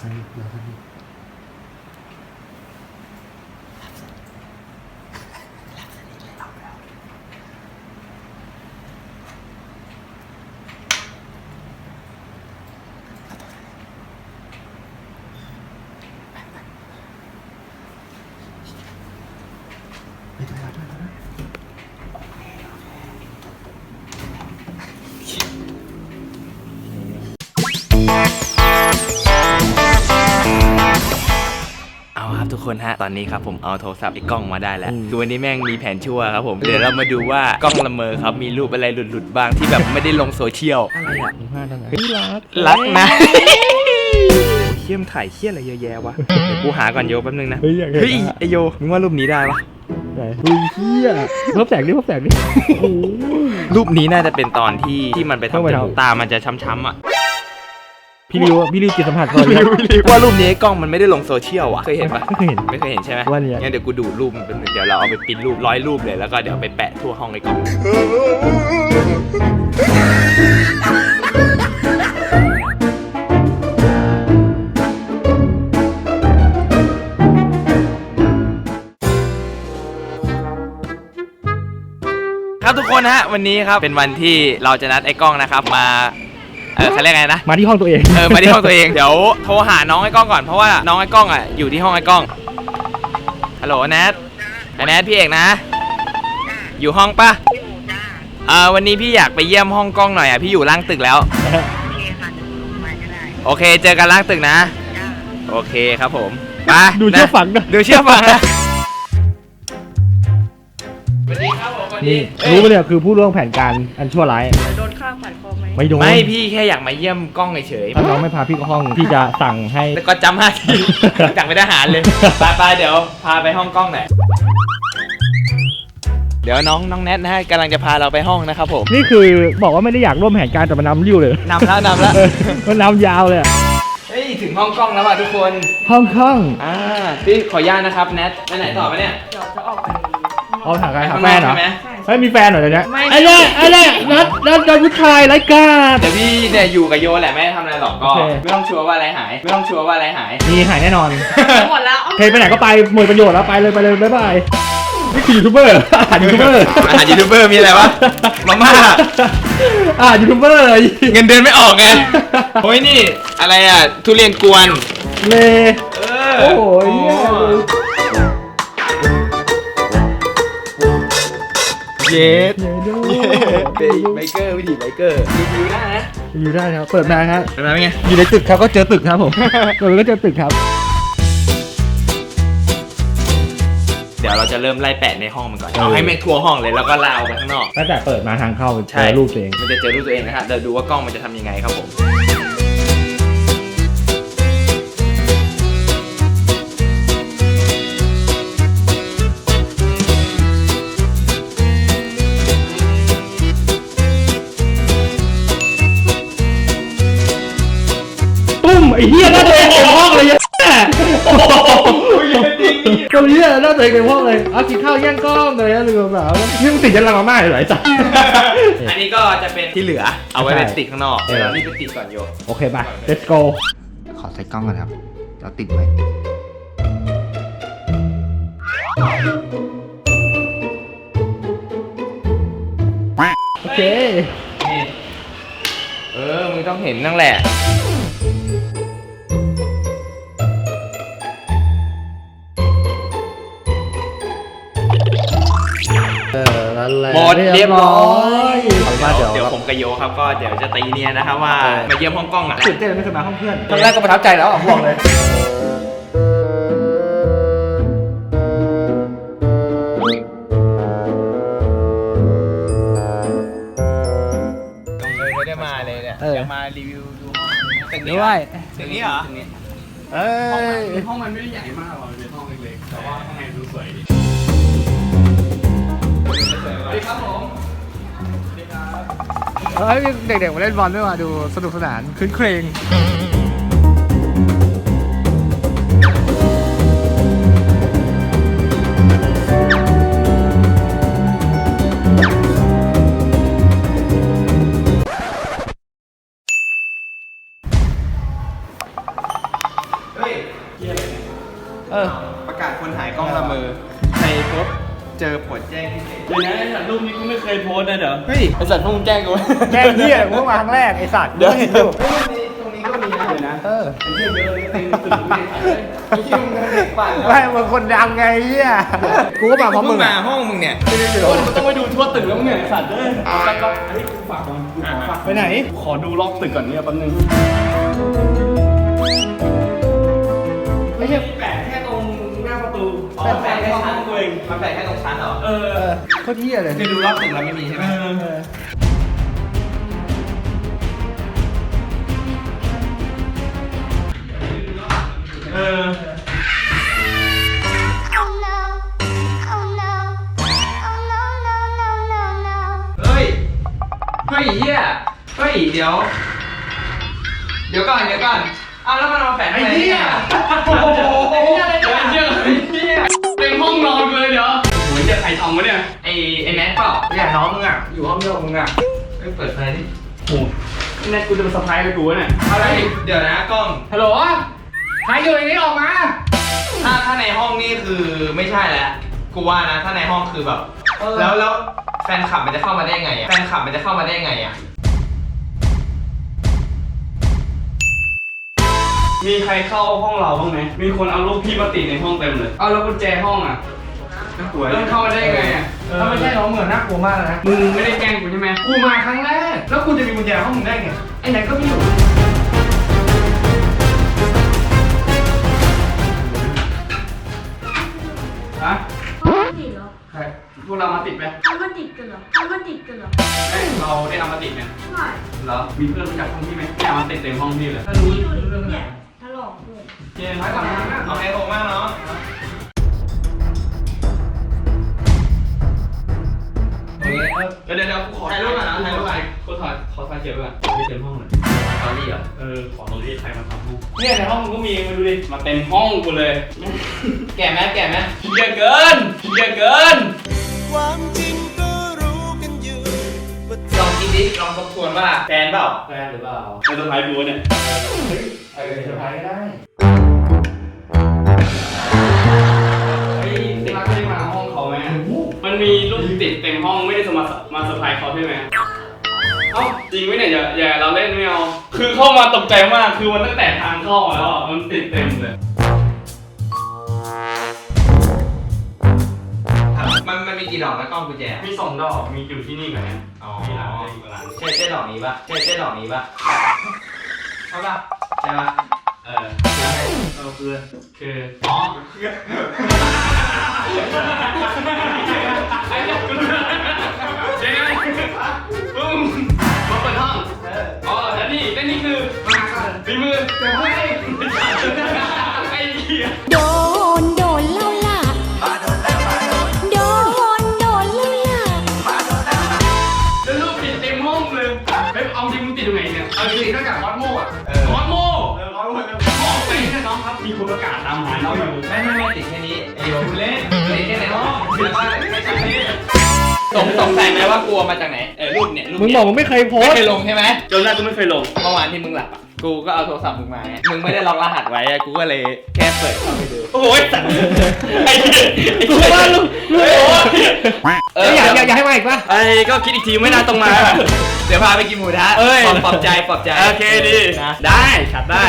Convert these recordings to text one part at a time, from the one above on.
สนิทหลับ กคนฮะ ตอนนี้ครับผมเอาโทรศัพท์ไอ้กล้องมาได้แล้วคือวันนี้แม่งมีแผนชั่วครับผม เดี๋ยวเรามาดูว่ากล้องละเมอครับมีรูปอะไรหลุดๆบ้างที่แบบไม่ได้ลงโซเชียล อะไรอะมีผ้าทางไหนพี่รักรักนะเขี้ยมถ่ายเขี้ยอะไรเยอะแยะวะ เดี๋ยวกูหาก่อนโยแป๊บนึงนะ เฮ้ยอยากเห็นเฮ้ยอะไอโย มึงว่ารูปนี้ได้ปะไหนเฮ้ยเฮียเพิ่มแสงดิเพิ่มแสงดิโอ้ยรูปนี้น่าจะเป็นตอนที่ที่มันไปเข้าทำไปจทำมูกตามันจะช้ำๆอะ พี่ริวอะพี่ริวจิตสัมผัสก่อนเลยว่ารูปนี้กล้องมันไม่ได้ลงโซเชียลอะเคยเห็นปะไม่เคยเห็น ไม่เคยเห็นใช่ไหมว่าเนี่ย งั้นเดี๋ยวกูดูดรูปมันเป็นงเดี๋ยวเราเอาไปปริ้นรูปร้อยรูปเลยแล้วก็เดี๋ยวไปแปะทั่วห้องไอ้กล้อง ครับทุกคนฮะวันนี้ครับเป็นวันที่เราจะนัดไอ้กล้องนะครับมา เออเขาเรียกไงนะ มาที่ห้องตัวเองเออมาที่ห้องตัวเอง เดี๋ยวโทรหาน้องไอ้กล้องก่อน เพราะว่าน้องไอ้กล้องอะอยู่ที่ห้องไอ้กล้อง ฮัลโหลแนทไอ้แนทพี่เอกนะ อยู่ห้องปะเออวันนี้พี่อยากไปเยี่ยมห้องกล้องหน่อยอะ พี่อยู่ล่างตึกแล้ว โอเคค่ะเดี๋ยวหนูมาก็ได้โอเคเจอกันล่างตึกนะจ้าโอเคครับผมไปดูเชื่อฟังนะดูเชื่อฟังนะสวัสดีครับผมสวัสดีนี่เอ้ยรู้ปะเนี่ยคือผู้ร่วมแผนการอันชั่วร้าย ไหมไม่โดนไม่พี่แค่อยากมาเยี่ยมกล้องเฉยๆถ้าน้องไม่พาพี่เข้าห้องพี่จะสั่งให้แล้วก็จำห้าทีจากไปนทหารเลยไปไปๆเดี๋ยวพาไปห้องกล้องหน่อยเดี๋ยวน้องน้องแนทนะฮะกำลังจะพาเราไปห้องนะครับผมนี่คือบอกว่าไม่ได้อยากร่วมแผนการแต่มันนำริ้วเลยนำแล้วนำแล้วมันนำยาวเลยอะเฮ้ยถึงห้องกล้องแล้วอะทุกคนห้องห้องอ่าพี่ขออนุญาตนะครับแนทไปไหนต่อไปเนี่ย เดี๋ยวจะออกไป เอาถามใครไปหาข้างแฟนอกนเหรอใช่ไหม เฮ้ยมีแฟนเหรอเดี๋ยวนี้ไม่ ไอ้เนี่ยไอ้เนี่ยนัดนัดนัดผู้ชายไร้กาดเดี๋ยวพี่เนี่ยอยู่กับโยแหละไม่ได้ทำอะไรหรอกก็โอเค ไม่ต้องชัวร์ว่าอะไรหาย ไม่ต้องชัวร์ว่าอะไรหาย มีหายแน่นอน หมดแล้วเพไปไหนก็ไปหมดประโยชน์แล้วไปเลยไปเลยบ๊ายบายนี่คือยูทูบเบอร์อาหารยูทูบเบอร์อาหารยูทูบเบอร์มีอะไรวะมาม่าอาหารยูทูบเบอร์เลยเงินเดือนไม่ออกไงโอ้ยนี่อะไรอะทุเรียนกวน เล เออโอ้โหเหี้ยเย สเยดูเบไบเกอร์วิธีไบเกอร์รีวิวได้นะอยู่ได้ครับ เปิดมาครับเป็นไงเป็นไง อยู่ในตึกครับก็เจอตึกครับผม เปิดมาก็เจอตึกครับ เดี๋ยวเราจะเริ่มไล่แปะในห้องมันก่อน เอาให้แม่งทั่วห้องเลยแล้วก็ลาออกไปข้างนอก ตั้งแต่เปิดมาทางเข้าใช่เจอรูปตัวเอง มันจะเจอรูปตัวเองนะครับเดี๋ยวดูว่ากล้องมันจะทำยังไงครับผม เลยเองเต็มห้องเลย เอากินข้าวแย่งกล้องเลยนะลืมเปล่านี่มึงติดยันลังมาม่าเลยเหรอไอ้สัสอันนี้ก็จะเป็นที่เหลือ เอาไว้เป็นติดข้างนอกใช่เดี๋ยวเรารีบไปติดก่อนโยโอเคป่ะ let's go ขอใส่กล้องก่อนครับเราติดไว้โอเค เออ มึงต้องเห็นนั่งแหละ เออนั่นแหละหมดเรียบร้อยเอาว่าเดี๋เดี๋ยยววเดี๋ยวผมกับโยครับก็เดี๋ยวจะตีเนียนนะครับว่ามาเยี่ยมห้องกล้องอะตื่นเต้นไม่เคยมาห้องเพื่อนตอนแรกก็ประทับใจแล้วอะบอกเลยต้องเลยไม่ได้มาเลยเนี่ยเออจะมารีวิวดูห้องตึกนี้ด้วยตึกนี้เหรอเอ้ยห้องมันไม่ได้ใหญ่มากหรอกเป็นห้องเล็กๆแต่ว่าข้างในดูสวยดี สวัสดีครับผมเฮ้ยเด็กๆมาเล่นบอลด้วยว่ะดูสนุกสนานคืนเครง ต์นะเดี๋ยวเฮ้ยไอสัตว์พวกมึงแจ้งกูแก้เหี้ยกูเพิ่งมาครั้งแรกไอ้สัตว์เดี๋ยวเห็นอยู่ตรงนี้ก็มีนะเดี๋ยวนะเออไอ้เหี้ยเยอะเลยเต็มตึกเลยไอ้เหี้ยมึงเด็กปั่นไม่มึงคนดังไงเหี้ยกูก็มาพร้อมมึงมาอะห้องมึงเนี่ยโอ้ยมันต้องไปดูทั่วตึกแล้วมึงเนี่ยไอ้สัตว์เอ้ยเอาสักรอบอันนี้กูฝากก่อนกูขอฝากไปไหน ขอดูรอบตึกก่อนเนี่ยแป๊บนึงไม่ใช่แปะแค่ตรงหน้าประตูอ๋อแปะแค่ชั้นตัว เองมันแปะแค่ตรงชั้นเหรอ เออเออโคตรเหี้ยเลย คือดูรอบตึกแล้วไม่มีใช่ไหมเออเออ Oh no. Oh no. Oh no, no, no, no, no. เฮ้ย เฮ้ยเฮียเฮ้ย เดี๋ยว เดี๋ยวก่อน เดี๋ยวก่อนเอาแล้วมันมาแปะไอ้เหี้ยโอ้โห ไอ้เหี้ยอะไรเดี๋ยวเนี่ย เชื่อ โอ้ยจะใครทำวะเนี่ย ไอ้ไอ้แนทเปล่าเนี่ยน้องมึงอะ อยู่ห้องเดียวกับมึงอะเฮ้ยเปิดไฟดิโอ้โหแน่กูจะมาสะพายไปกูวะเนี่ยอะไรเดี๋ยวนะกล้อง ฮัลโหลใครอยู่ในนี้ออกมา ถ้าถ้าในห้องนี่คือไม่ใช่แล้ว กูว่านะ ถ้าในห้องคือแบบแล้วแล้วแฟนคลับมันจะเข้ามาได้ไงอะ แฟนคลับมันจะเข้ามาได้ไงอะ มีใครเข้าห้องเราบ้างไหมมีคนเอารูปพี่มาติดในห้องเต็มเลย เอาแล้วกุญแจห้องอะ น่ากลัวเริ่มเข้ามาได้ยังไงอะถ้าไม่ใช่น้องเหมือนน่ากลัวมากเลยนะ มึงไม่ได้แกล้งกูใช่ไหมกูมาครั้งแรก แล้วกูจะมีกุญแจห้องมึงได้ไง ไอ้ไหนก็ไม่อยู่ฮะเอามาติดเหรอใครพวกเรามาติดไหมเอามาติดกันเหรอเอามาติดกันเหรอเอ้ยเราได้เอามาติดไหมไม่เหรอมีเพื่อนรู้จักห้องพี่ไหมไม่เอามาติดเต็มห้องพี่เลยถ้ารู้นี่ดูดิเรื่องเนี่นี้ยถลอกด้วยเจนไว้ก่อนนะโอเคขอบคุณมากเนาะ เก็บไว้ก่อนไม่เต็มห้องเลยตอนนี้เหรอเออขอตรงนี้ใครมาทำห้องเนี่ยในห้องมึงก็มีมาดูดิมาเต็มห้องกูเลย แก่ไหมแก่ไหมเยอะเกินเยอะเกินลองคิดดิลองทบทวนว่าแฟนเปล่าแฟนหรือเปล่าไม่ต้องไลฟ์ดูเนี่ยเออเซอร์ไพรส์ก็ได้เฮ้ยเด็กไม่ได้มาห้องเขาไหมมันมีรูปติดเต็มห้องไม่ได้มามาเซอร์ไพรส์เขาใช่ไหม เอ้าจริงไหมเนี่ยอย่าอย่าเราเล่นไม่เอาคือเข้ามาตกใจมากคือมันตั้งแต่ทางเข้ามาแล้วอะมันติดเต็มเลยมันมันมีกี่ดอกนะกล้องกุญแจมีสองดอกมีอยู่ที่นี่กับเนี่ยอ๋อมีหลังเดียวอีกหลังใช่ใช่ดอกนี้ปะใช่ใช่ดอกนี้ปะใช่ปะใช่ปะเออเออคือคืออ๋อไอ้เด็กกูรู้เจ๊ไงมึง ไอ้เหี้ยโดนโดนเล่าล่ะโดนโดนเล่าล่ะแล้วรูปติดเต็มห้องเลยเฮ้ยเอาจริงมึงติดตรงไหนเนี่ยเอาจริงๆนอกจากคอสโม่อะเออคอสโม่เออคอสโม่ห้องไปเนี่ยน้องครับ มีคนประกาศตามหาน้องอยู่ไม่ไม่ไม่ติดแค่นี้ไอ้โยคุณเล่นติดแค่ในห้องแล้วก็ไม่ใช่นี่สงสงสัยไหมว่ากลัวมาจากไหนเออรูปเนี่ยรูปมึงเนี่บอกมึงไม่เคยโพสไม่ต์ เคยลงใช่ไหมจนแรกกูไม่เคยลง เมื่อวานที่มึงหลับอะ กูก็เอาโทรศัพท์มึงมาไงมึงไม่ได้ล็อกรหัสไว้อะกูก็เลยแค่เปิดเข้าไปดู โอ้ยสัตว์ไอ้เหี้ยไอ้กูเหี้ยว่าลูกลูกเฮ้ยโพโอ้สต์ยเอเอ้อยอยากอยากอยากให้มาอีกปะไอ้ก็คิดอีกทีไม่น่าต้องมา เดี๋ยวพาไปกินหมูทะเอ้ยปลอบปลอบใจปลอบใจโอเคดีนะได้ชัดได้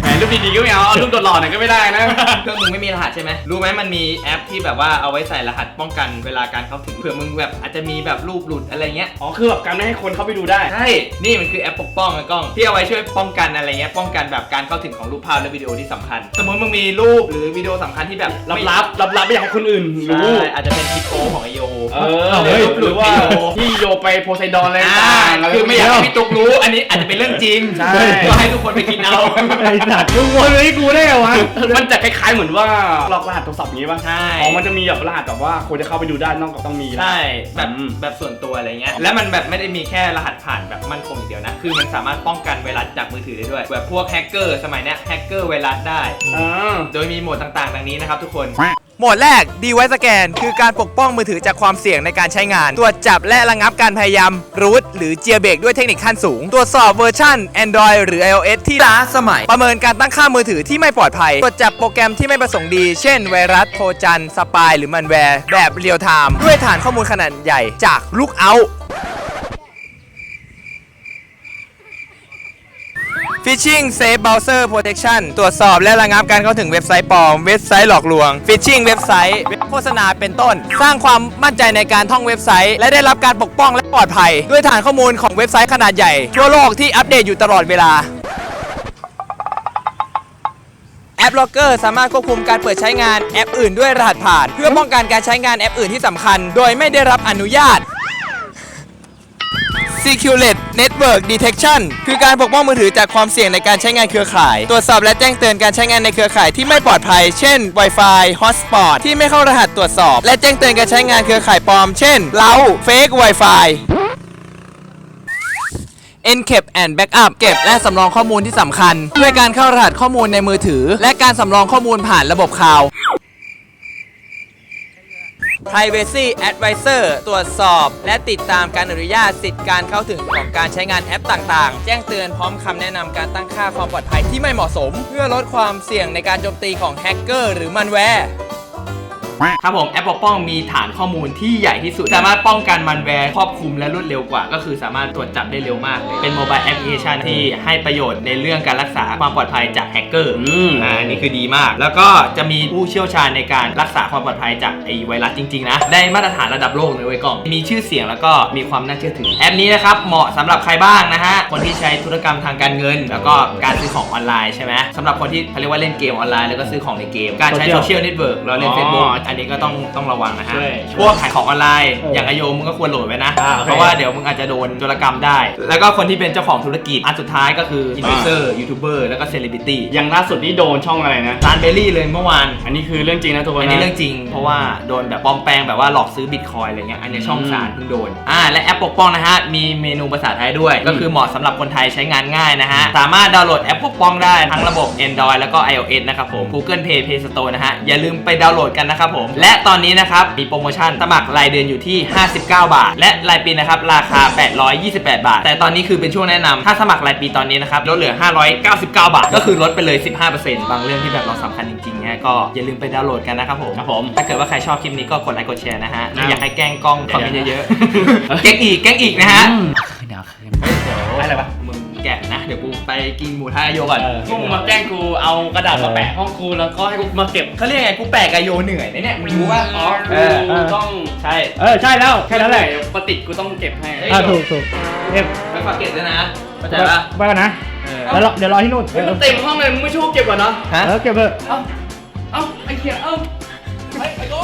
แหมรูปดีๆก็ไม่เอาเอารูปหล่อๆหน่อยก็ไม่ได้นะเครื่องมึงไม่มีรหัสใช่ไหมรู้ไหมมันมีแอปที่แบบว่าเอาไว้ใส่รหัสป้องกันเวลาการเข้าถึงเผื่อมึงแบบอาจจะมีแบบรูปหลุดอะไรเงี้ยอ๋อคือแบบการไม่ให้คนเข้าไปดูได้ใช่นี่มันคือแอปปกป้องนะกล้องที่เอาไว้ช่วยป้องกันอะไรเงี้ยป้องกันแบบการเข้าถึงของรูปภาพและวิดีโอที่สำคัญ สมมติมึงมีรูปหรือวิดีโอสำคัญที่แบบลับลับลับลับๆไม่อยากให้คนอื่นใช่รู้ อาจจะเป็นคลิปโป้ของไอโยเออหรือหรือว่าที่โยไปโพไซดอนอะไรอ่าต่างๆะร คือไม่อยากให้พี่ตุ๊กรู้ อันนี้อาจจะเป็นเรื่องจริงใช่ ก็ให้ทุกคนไปคิดเอา ไอ้สัตว์มึงวนเลยให้กูได้เหรอวะ มันจะคล้ายๆเหมือนว่าล็อกรหัสโทรศัพท์งี้ป่ะใช่ อ๋อมันจะมีแบบรหัสแบบว่าคนจะเข้าไปดูได้นอกจากต้องมี ใช่แบบอืม แบบส่วนตัวอะไรเงี้ยแล้วมันแบบไม่ได้มีแค่รหัสผ่านแบบมั่นคงอย่างเดียวนะ คือมันสามารถป้องกันไวรัสจากมือถือได้ด้วยแบบพวกแฮกเกอร์สมัยเนี้ยแฮกเกอร์ไวรัสได้ อ่าโดยมีโหมดต่างๆดังนี้นะครับทุกคนโโหมดแรก Device Scan คือการปกป้องมือถือจากความเสี่ยงในการใช้งาน ตรวจจับและระงับการพยายามรูทหรือเจียเบรกด้วยเทคนิคขั้นสูง ตรวจสอบเวอร์ชัน Android หรือ iOS ที่ล้าสมัย ประเมินการตั้งค่ามือถือที่ไม่ปลอดภัย ตรวจจับโปรแกรมที่ไม่ประสงค์ดี เช่น ไวรัสโทรจัน สปาย หรือมันแวร์ แบบเรียลไทม์ด้วยฐานข้อมูลขนาดใหญ่จาก Lookout Phishing Safe Browser Protection ตรวจสอบและระงับการเข้าถึงเว็บไซต์ปลอม เว็บไซต์หลอกลวง Phishing เว็บไซต์เว็บโฆษณาเป็นต้น สร้างความมั่นใจในการท่องเว็บไซต์ และได้รับการปกป้องและปลอดภัย ด้วยฐานข้อมูลของเว็บไซต์ขนาดใหญ่ ทั่วโลกที่อัปเดตอยู่ตลอดเวลาแอปล็อกเกอร์สามารถควบคุมการเปิดใช้งานแอปอื่นด้วยรหัสผ่าน เพื่อป้องกันการใช้งานแอปอื่นที่สำคัญ โดยไม่ได้รับอนุญาต Security Network Detection คือการปกป้องมือถือจากความเสี่ยงในการใช้งานเครือข่าย ตรวจสอบและแจ้งเตือนการใช้งานในเครือข่ายที่ไม่ปลอดภัย เช่น Wi-Fi Hotspot ที่ไม่เข้ารหัสตรวจสอบ และแจ้งเตือนการใช้งานเครือข่ายปลอม เช่นเล้า Fake Wi-Fi Encrypt and Backup เก็บและสำรองข้อมูลที่สำคัญ ด้วยการเข้ารหัสข้อมูลในมือถือ และการสำรองข้อมูลผ่านระบบคลาวด์ Privacy Advisor ตรวจสอบ และติดตามการอนุญาตสิทธิการเข้าถึงของการใช้งานแอปต่างๆ แจ้งเตือนพร้อมคำแนะนำการตั้งค่าความปลอดภัยที่ไม่เหมาะสม เพื่อลดความเสี่ยงในการโจมตีของแฮกเกอร์หรือมันแวร์ ครับผมแอปปกป้องมีฐานข้อมูลที่ใหญ่ที่สุด สามารถป้องกันมันแวร์ครอบคลุมและรวดเร็วกว่า ก็คือสามารถตรวจจับได้เร็วมากเลยเป็นโมบายแอปพลิเคชันที่ให้ประโยชน์ในเรื่องการรักษาความปลอดภัยจากแฮกเกอร์อืมอ่านี่คือดีมาก แล้วก็จะมีผู้เชี่ยวชาญในการรักษาความปลอดภัยจากไอไวรัสจริงๆนะได้มาตรฐานระดับโลกเลยเว้ยกล้องมีชื่อเสียงแล้วก็มีความน่าเชื่อถือแอปนี้นะครับเหมาะสำหรับใครบ้างนะฮะคนที่ใช้ธุรกรรมทางการเงิน แล้วก็การซื้อของออนไลน์ใช่ไหมสำหรับคนที่เขาเรียกว่าเล่นเกมออนไลน์แล้วก็ซื้อของในเกม การใช้โซเชียลเน็ตเวิร์กเราเล่นอ๋อเฟซบุ๊กอันนี้ก็ต้องต้องระวังนะฮะใช่พวกขายของออนไลน์ เออออย่างไอโยมึงก็ควรโหลดไว้นะ อ่าโอเคเพราะว่าเดี๋ยวมึงอาจจะโดนโจรกรรมได้ แล้วก็คนที่เป็นเจ้าของธุรกิจ อันสุดท้ายก็คืออินฟลูเอนเซอร์ยูทูบเบอร์แล้วก็เซเลบริตี้อย่างล่าสุดนี่โดนช่องอะไรนะ ร้านเบลลี่เลยเมื่อวาน อันนี้คือเรื่องจริงนะทุกคนอันนะนี้เรื่องจริง เพราะว่าโดนแบบปลอมแปลงแบบว่าหลอกซื้อบิตคอยอะไรเงี้ย อันนี้ช่องอืมสารเพิ่งโดน อ่า และแอปปกป้องนะฮะ มีเมนูภาษาไทยด้วย ก็คือเหมาะสำหรับคนไทยใช้งานง่ายนะฮะ สามารถดาวน์โหลดแอปปกป้องได้ทั้งระบบ Android แล้วก็ iOS นะครับผม Google Play Play Store นะฮะ อย่าลืมไปดาวน์โหลดกันนะครับผมและตอนนี้นะครับมีโปรโมชั่นสมัครรายเดือนอยู่ที่ 59 บาท และรายปีนะครับราคา 828 บาท แต่ตอนนี้คือเป็นช่วงแนะนำถ้าสมัครรายปีตอนนี้นะครับลดเหลือ 599 บาท ก็คือลดไปเลย 15%บางเรื่องที่แบบเราสำคัญจริงๆเนี่ยก็อย่าลืมไปดาวน์โหลดกันนะครับผมครับผมถ้าเกิดว่าใครชอบคลิปนี้ก็กดไลค์กดแชร์นะฮะครับอยากให้แกล้งกล้องคอมเมนต์เดี๋ยวเยอะนะๆแกล้งอีกแกล้งอีกนะฮะเดี๋ แกะนะ เดี๋ยวกูไปกินหมูทะโยก่อนพวกมึงมาแกล้งกูเอากระดาษมาแปะห้องกูแล้วก็ให้กูมาเก็บเขาเรียกไงกูแปลกกับโยเหนื่อยนะเนี่ยมึงรู้ป่ะอ๋อเออกูต้องใช่เออใช่แล้วแค่นั้นแหละเดี๋ยวปฏิกูต้องเก็บให้อ่าถูกถูกเอฟไปฝากเก็บด้วยนะเข้าใจป่ะไปกันนะเออแล้วรอเดี๋ยวรอที่นู่นเฮ้ยมันเต็มห้องเลยมึงไม่ช่วยกูเก็บก่อนเนาะฮะเออเก็บเถอะเอ้าเอ้าไอ้เขียเอ้าไอ้ไอ้โก้